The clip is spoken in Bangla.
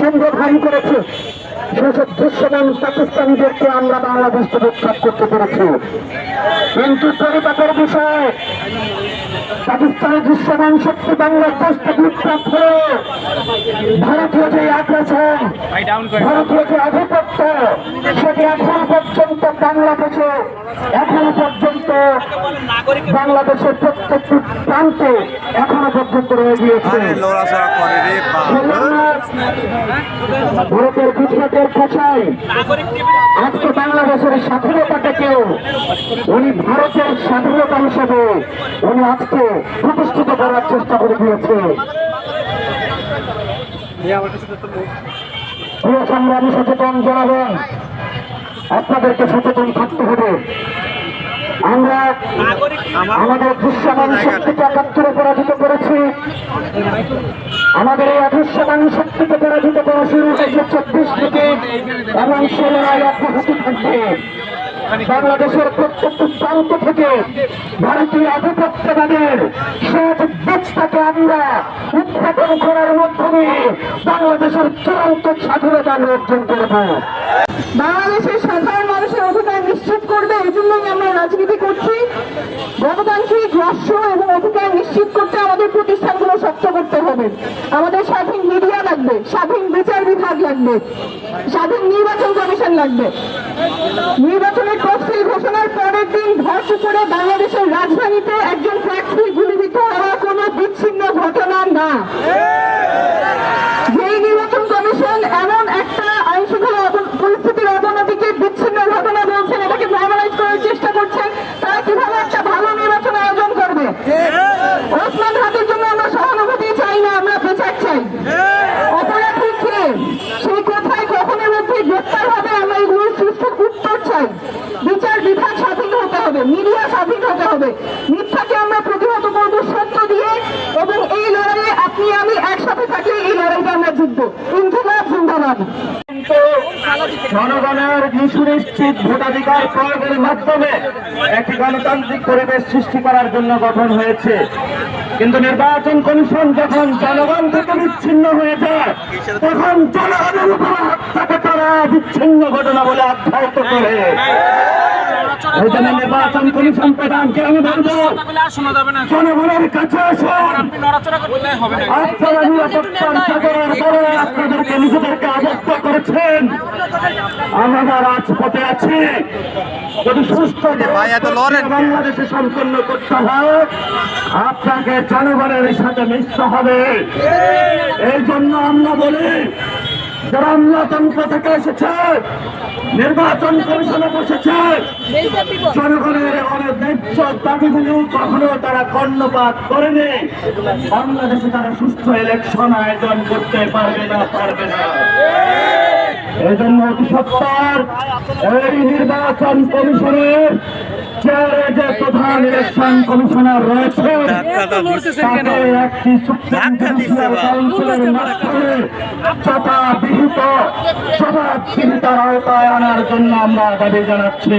চন্দ্রধারী করেছে। সেসব দৃশ্যমান পাকিস্তানিদেরকে আমরা বাংলাদেশ থেকে উৎখাত করতে পেরেছি। কিন্তু পরিপাকের বিষয় পাকিস্তানের দৃশ্যমান শক্তি বাংলাদেশ থেকে উৎখাত হলে ভারতীয় যে আগ্রাসন। ভারতীয় যে আধিপত্য। সেটি এখন পর্যন্ত বাংলাদেশে এখনও পর্যন্ত বাংলাদেশের প্রত্যেকটি প্রান্তে এখনও পর্যন্ত রয়ে গিয়েছে। ভারতের গুজরাটের ভাষায় আজকে বাংলাদেশের স্বাধীনতাটাকেও উনি ভারতের স্বাধীনতা হিসেবে উনি আজকে প্রতিষ্ঠিত করার চেষ্টা করে দিয়েছে? প্রিয় সংগ্রামী সচেতন জনগণ, আপনাদেরকে সচেতন থাকতে হবে। আমরা আমাদের দৃশ্যমান শক্তিকে একাত্তরে পরাজিত করেছি। আমাদের এই অদৃশ্যমান শক্তিকে পরাজিত করা শুরু হয়েছে চব্বিশ থেকে এবং ষোলোই অব্যাহতি থাকবে বাংলাদেশের প্রত্যেকটি প্রান্ত থেকে ভারতীয় আধিপত্যবাদের শেষ বীজটাকে আমরা উৎপাদন করার মাধ্যমে বাংলাদেশের চূড়ান্ত স্বাধীনতা অর্জন করব। বাংলাদেশের সাধারণ মানুষের অধিকার নিশ্চিত করবে এই জন্যই আমরা রাজনীতি করছি। গণতান্ত্রিক রাষ্ট্র এবং অধিকার নিশ্চিত করতে আমাদের প্রতিষ্ঠানগুলো শক্ত করতে হবে। আমাদের স্বাধীন মিডিয়া লাগবে স্বাধীন বিচার বিভাগ লাগবে স্বাধীন নির্বাচন কমিশন লাগবে। নির্বাচনের তফসিল ঘোষণার পরের দিন ধস করে বাংলাদেশের রাজধানীতে একজন প্রার্থী গুলিবিদ্ধ হওয়া কোনো বিচ্ছিন্ন ঘটনা না যেই নির্বাচন কমিশন এমন একটা আইন শৃঙ্খলা অব- পরিস্থিতির অবনতিকে বিচ্ছিন্ন ঘটনা বলছেন এটাকে নর্মালাইজ করার চেষ্টা করছেন তারা কীভাবে একটা ভালো নির্বাচন আয়োজন করবে ওসমান হাতের জন্য আমরা সহানুভূতি চাই না আমরা বিচার চাই অপরাধী কে সেই কোথায় কখনের মধ্যে গ্রেপ্তার হবে আমরা এগুলোর সুস্থ উত্তর চাই বিচার বিভাগ স্বাধীন হতে হবে মিডিয়া স্বাধীন হতে হবে। মিথ্যাকে আমরা প্রতিহত করব সত্য দিয়ে এবং এই লড়াইয়ে আপনি আমি একসাথে থাকলে এই লড়াইটা আমরা জিতবো। ইনকিলাব জিন্দাবাদ। জনগণের সুনিশ্চিত ভোটাধিকার প্রয়োগের মাধ্যমে একটি গণতান্ত্রিক পরিবেশ সৃষ্টি করার জন্য গঠন হয়েছে। কিন্তু নির্বাচন কমিশন যখন জনগণ থেকে বিচ্ছিন্ন হয়ে যায়, তখন জনগণের উপর হত্যাকে তারা বিচ্ছিন্ন ঘটনা বলে আখ্যায়িত করে। জন্য নির্বাচন কমিশন প্রধানকে আমি বলব জনগণের কাছে আসুন আপনি নড়াচড়া করলে হবে না আপনারা পরে আপনাদেরকে নিজেদেরকে আবদ্ধ করেছেন। আমরা রাজপথে আছি যদি সুস্থ? বাংলাদেশে সম্পন্ন করতে হয় আপনাকে জনগণের সাথে মিশতে হবে। এই জন্য আমরা বলি যারা আমলাতন্ত্র থেকে এসেছে, নির্বাচন কমিশনে বসেছে, জনগণের অনেক কখনো তারা কর্ণপাত করেনি। বাংলাদেশে তারা সুস্থ ইলেকশন আয়োজন করতে পারবে না পারবে না। এই জন্য অতি সত্তর এই নির্বাচন কমিশনের চেয়ারে যে প্রধান ইলেকশন কমিশনার রয়েছে? তাকে একটি সুপ্রিম? কাউন্সিলের মাধ্যমে আওতায় আনার জন্য আমরা দাবি জানাচ্ছি